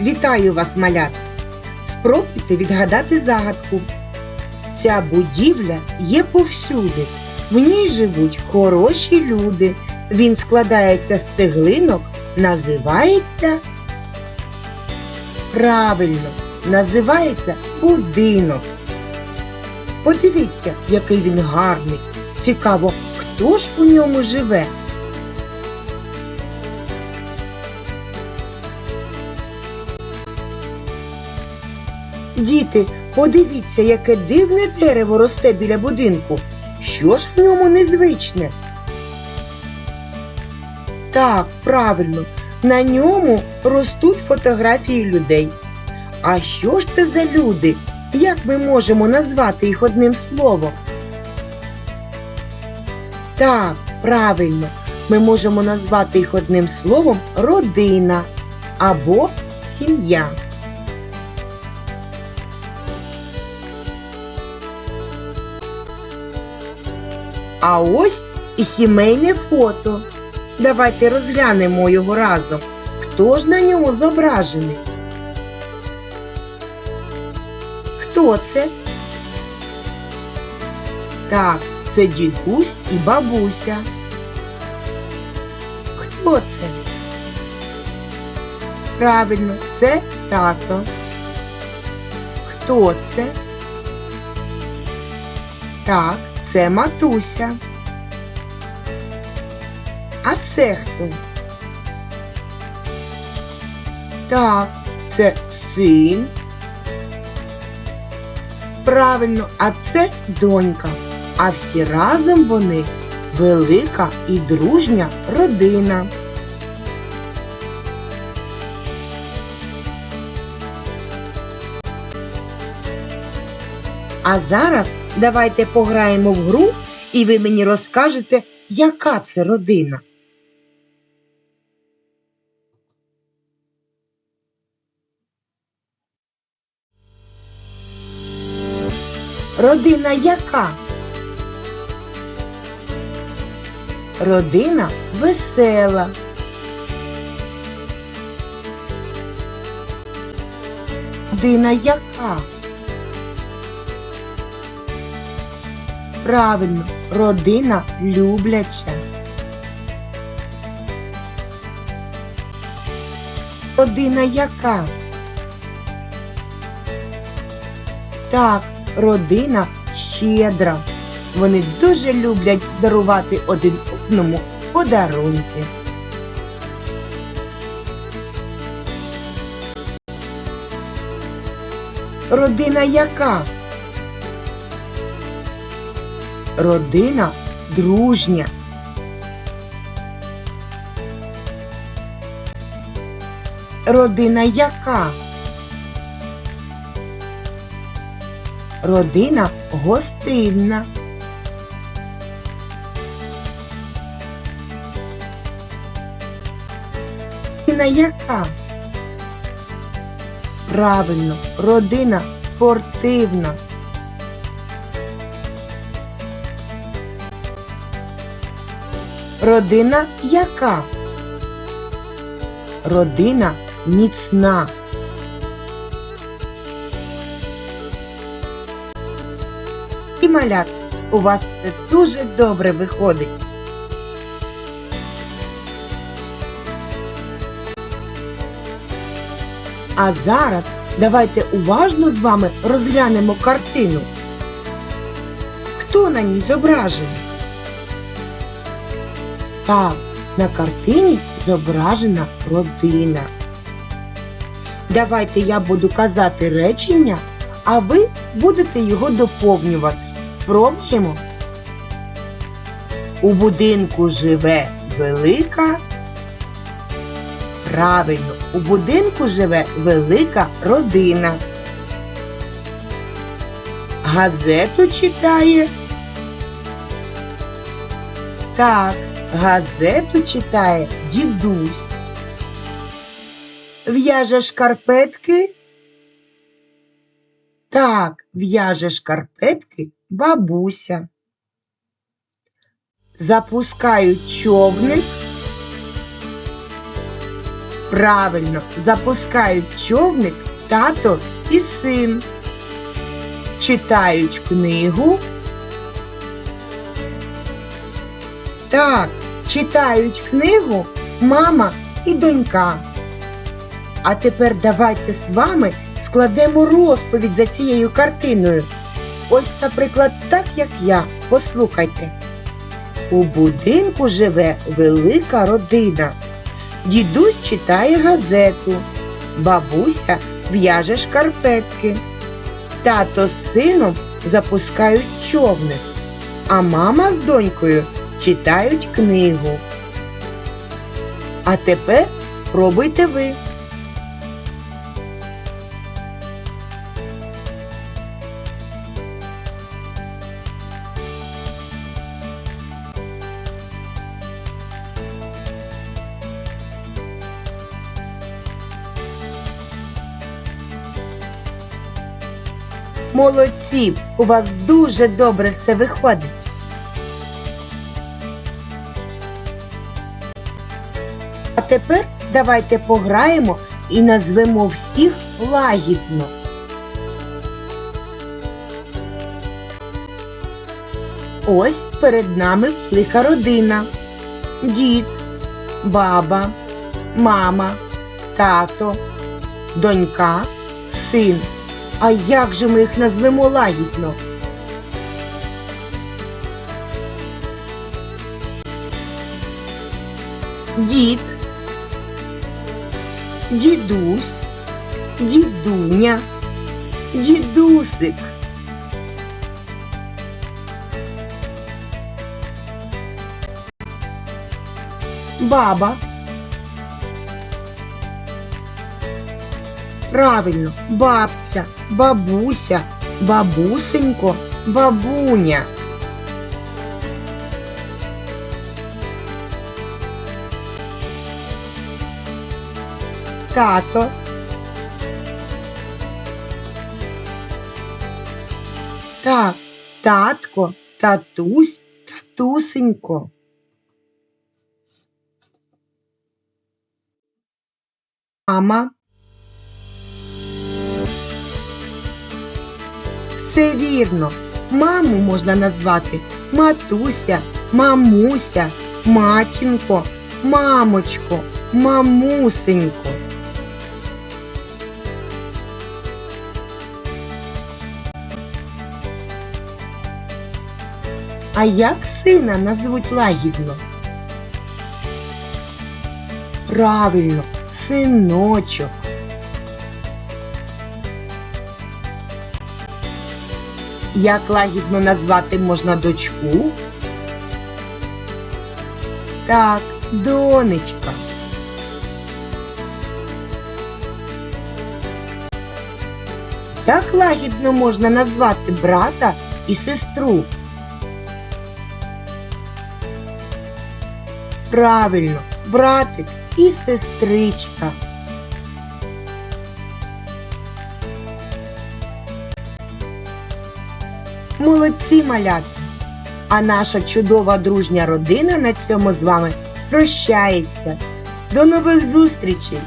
Вітаю вас, малят! Спробуйте відгадати загадку. Ця будівля є повсюди. В ній живуть хороші люди. Він складається з цеглинок, називається правильно, називається будинок. Подивіться, який він гарний. Цікаво, хто ж у ньому живе? Діти, подивіться, яке дивне дерево росте біля будинку. Що ж в ньому незвичне? Так, правильно, на ньому ростуть фотографії людей. А що ж це за люди? Як ми можемо назвати їх одним словом? Так, правильно, ми можемо назвати їх одним словом родина або сім'я. А ось і сімейне фото. Давайте розглянемо його разом. Хто ж на ньому зображений? Хто це? Так, це дідусь і бабуся. Хто це? Правильно, це тато. Хто це? Так, це матуся. А це хто? Так, це син. Правильно, а це донька. А всі разом вони велика і дружня родина. А зараз давайте пограємо в гру, і ви мені розкажете, яка це родина. Родина яка? Родина весела. Родина яка? Правильно, родина любляча. Родина яка? Так, родина щедра. Вони дуже люблять дарувати один одному подарунки. Родина яка? Родина дружня. Родина яка? Родина гостинна. Родина яка? Правильно, родина спортивна. Родина яка? Родина міцна. І малят, у вас все дуже добре виходить. А зараз давайте уважно з вами розглянемо картину. Хто на ній зображений? Так, на картині зображена родина. Давайте я буду казати речення, а ви будете його доповнювати. Спробуємо. У будинку живе велика. Правильно, у будинку живе велика родина. Газету читає. Так, газету читає дідусь. В'яже шкарпетки. Так, в'яже шкарпетки бабуся. Запускають човник. Правильно, запускають човник тато і син. Читають книгу. Так, читають книгу мама і донька. А тепер давайте з вами складемо розповідь за цією картиною. Ось, наприклад, так як я. Послухайте. У будинку живе велика родина. Дідусь читає газету, бабуся в'яже шкарпетки. Тато з сином запускають човник, а мама з донькою читають книгу. А тепер спробуйте ви. Молодці! У вас дуже добре все виходить. Тепер давайте пограємо і назвемо всіх лагідно. Ось перед нами велика родина. Дід, баба, мама, тато, донька, син. А як же ми їх назвемо лагідно? Дід, дідусь, дідуня, дідусик. Баба. Правильно, бабця, бабуся, бабусенько, бабуня. Тато. Так, татко, татусь, татусенько. Мама. Все вірно. Маму можна назвати матуся, мамуся, матінко, мамочко, мамусенько. А як сина назвуть лагідно? Правильно, синочок. Як лагідно назвати можна дочку? Так, донечка. Так лагідно можна назвати брата і сестру. Правильно, братик і сестричка. Молодці малятки! А наша чудова дружня родина на цьому з вами прощається. До нових зустрічей!